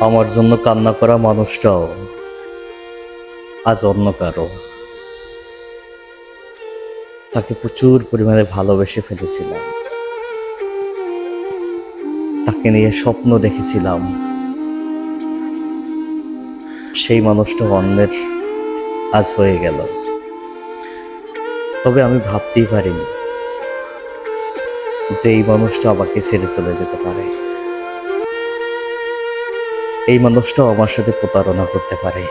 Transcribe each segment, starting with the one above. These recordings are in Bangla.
আমার জন্য কান্না করা মানুষটাও আজ অন্য কারও। তাকে প্রচুর পরিমাণে ভালোবেসে ফেলেছিলাম। তাকে নিয়ে স্বপ্ন দেখেছিলাম। সেই মানুষটা অন্যের আজ হয়ে গেল। তবে আমি ভাবতেই পারিনি যে এই মানুষটা আমাকে ছেড়ে চলে যেতে পারে। এই মানুষটাও আমার সাথে প্রতারণা করতে পারে।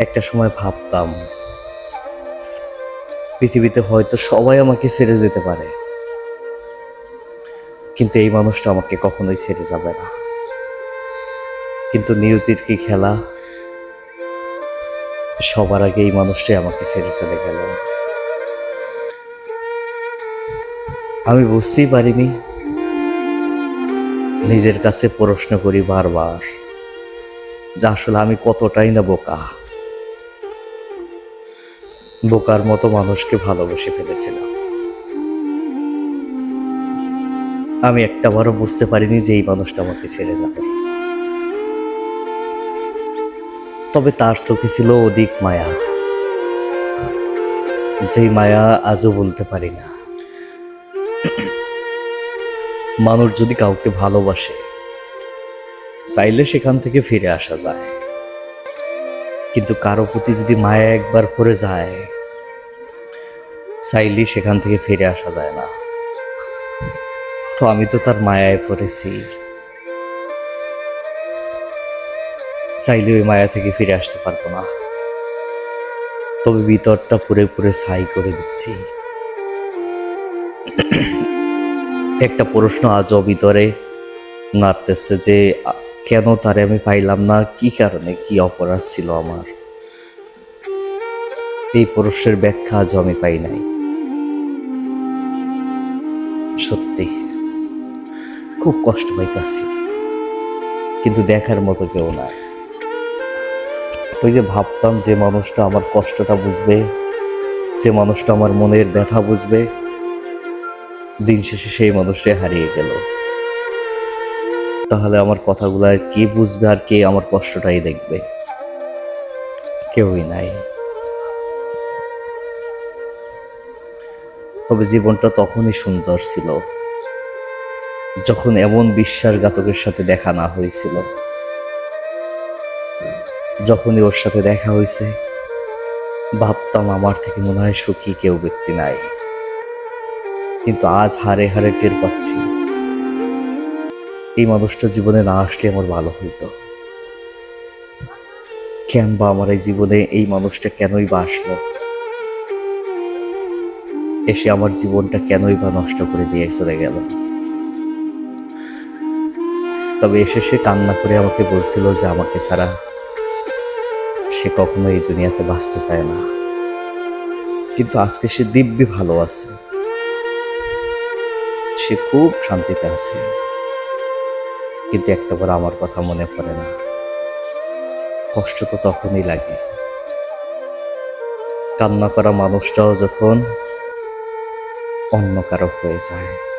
একটা সময় ভাবতাম, পৃথিবীতে হয়তো সবাই আমাকে ছেড়ে যেতে পারে। কিন্তু এই মানুষটা আমাকে কখনোই ছেড়ে যাবে না। কিন্তু নিয়তির কি খেলা? সবার আগে এই মানুষটাই আমাকে ছেড়ে চলে গেল। আমি বুঝতেই পারিনি নিজের কাছে প্রশ্ন করি বারবার যে আসলে আমি কতটাই না বোকা। বোকার মতো মানুষকে ভালোবেসে ফেলেছিলাম। আমি একটাবারও বুঝতে পারিনি যে এই মানুষটা আমাকে ছেড়ে যাবে। তবে তার চোখে ছিল অধিক মায়া। যেই মায়া আজও বলতে পারি না। মানুষ যদি কাউকে ভালোবাসে, চাইলে সেখান থেকে ফিরে আসা যায়। কিন্তু কারও প্রতি যদি মায়া একবার পড়ে যায়, চাইলেই সেখান থেকে ফিরে আসা যায় না। তো আমি তো তার মায়ায় পড়েছি। চাইলে ওই মায়া থেকে ফিরে আসতে পারব না। তবে ভিতরটা পুরে পুরে ছাই করে দিচ্ছি। একটা প্রশ্ন আজও ভিতরে নাড়তেছে যে, কেন তারে আমি পাইলাম না? কি কারণে? কি অপরাধ ছিল আমার? এই প্রশ্নের ব্যাখ্যা আজও আমি পাই নাই। সত্যি, খুব কষ্ট পাইতাছি। কিন্তু দেখার মতো কেউ না ওই যে ভাবতাম যে মানুষটা আমার কষ্টটা বুঝবে, যে মানুষটা আমার মনের ব্যথা বুঝবে দিন শেষে সেই মানুষটাই হারিয়ে গেল। তাহলে আমার কথাগুলো কে বুঝবে আর কে আমার কষ্টটাই দেখবে? কেউই নাই। তবে জীবনটা তখনই সুন্দর ছিল, যখন এমন বিশ্বাসঘাতকের সাথে দেখা না হয়েছিল। যখনই ওর সাথে দেখা হয়েছে, ভাবতাম আমার থেকে মনে হয় সুখী কেউ ব্যক্তি নাই। কিন্তু আজ হারে হারে টের পাচ্ছি। এই মানুষটা জীবনে না আসলে আমার ভালো হইতো। কেন বা আমার এই জীবনে এই মানুষটা কেনই বা আসলো? এসে আমার জীবনটা কেনই বা নষ্ট করে দিয়ে চলে গেল। তবে এসে সে কান্না করে আমাকে বলছিল যে আমাকে ছাড়া সে কখনো এই দুনিয়াতে বাঁচতে চায় না। কিন্তু আজকে সে দিব্যি ভালো আছে। সে খুব শান্তিতে আছে। কিন্তু একটা বড় আমার কথা মনে পড়ে না। কষ্ট তো তখনই লাগে। কান্না করা মানুষটাও যখন অন্য কারও হয়ে যায়।